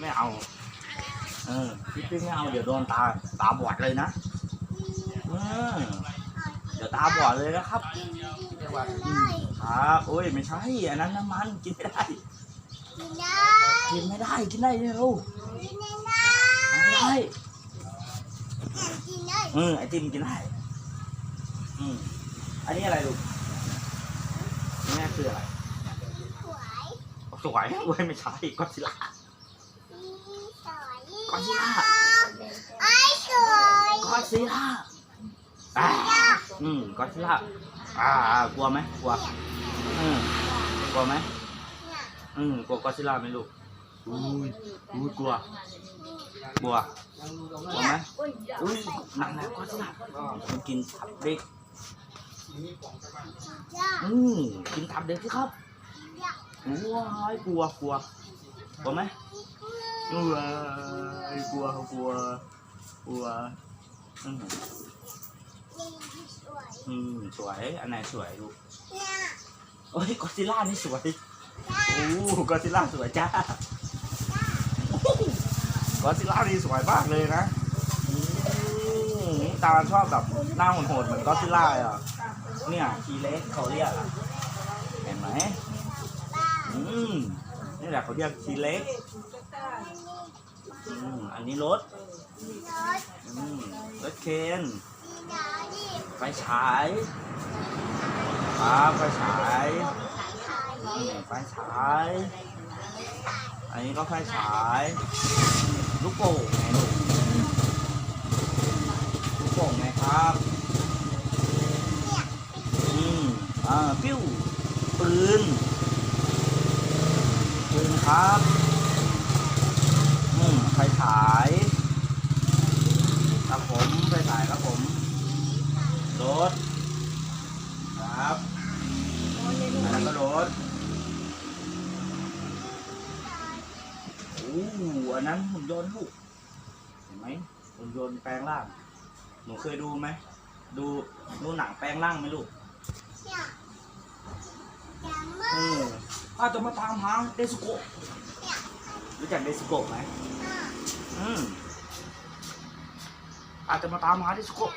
ไม่เอา เออพี่ปิ๊กไม่เอาเดี๋ยวโดนตาตาบอดเลยนะเออเดี๋ยวตาบอดเลยนะครับกินได้ครับโอ้ยไม่ใช่อันนั้นน้ำมันกินไม่ได้กินได้กินไม่ได้กินได้เนี่ยลูกกินได้ไม่ได้กินได้เออไอติมกินได้อืมอันนี้อะไรลูกแม่คืออะไรสวยสวยเว้ยไม่ใช่ก็ซิล่าส วยก็ซิล่าไอ้สวยก็ซิล่าอ่าอืมก็ซิล่าอ่ากลัวไหมกลัวอืมกลัวไหมอืมกลัวก็ซิล่าไหมลูกอุ้ยอุ้ยกลัวกลัวกลัวไหมอุ้ยหนักแล้วก็ซิล่ามันกินทับเด็กอืมกินทับเด็กสิครับว้ายกลัวกลัวกลัวไหม กลัวกลัวกลัวกลัวอืมสวยอืมสวย อันไหนสวยลูกเนี่ยโอ้ยกอซิล่านี่สวย โอ้กอซิล่าสวยจ้ากอซิล่านี่สวยมากเลยนะตาชอบแบบหน้าโหดๆเหมือนกอซิล่าอะ เนี่ยทีเล็กเขาเรียกอะเห็นไหมอืมนี่แหละเขาเรียกทีเล็ก อืมอันนี้รถรถอืมรถเคนไฟฉายครับไฟฉายขายอืมไฟฉาย อันนี้ก็ไฟฉายลูกโป่งไงลูกลูกโป่งไงครับอืมอ่าปิ้วปืนปืนครับ อืมไฟฉาย ครับผมไฟฉายครับผม รถ ครับ อันนั้โอ้อันนั้นหุ่นยนต์ลูก เห็นไหมหุ่นยนต์แปลงร่าง หนูเคยดูไหม ดูดูหนังแปลงร่างไหมลูกอือออาจจะมาตามหาเดซุโกะรู้จักเดซุโกะไหมอืมอาจจะมาตามหาเดซุโกะ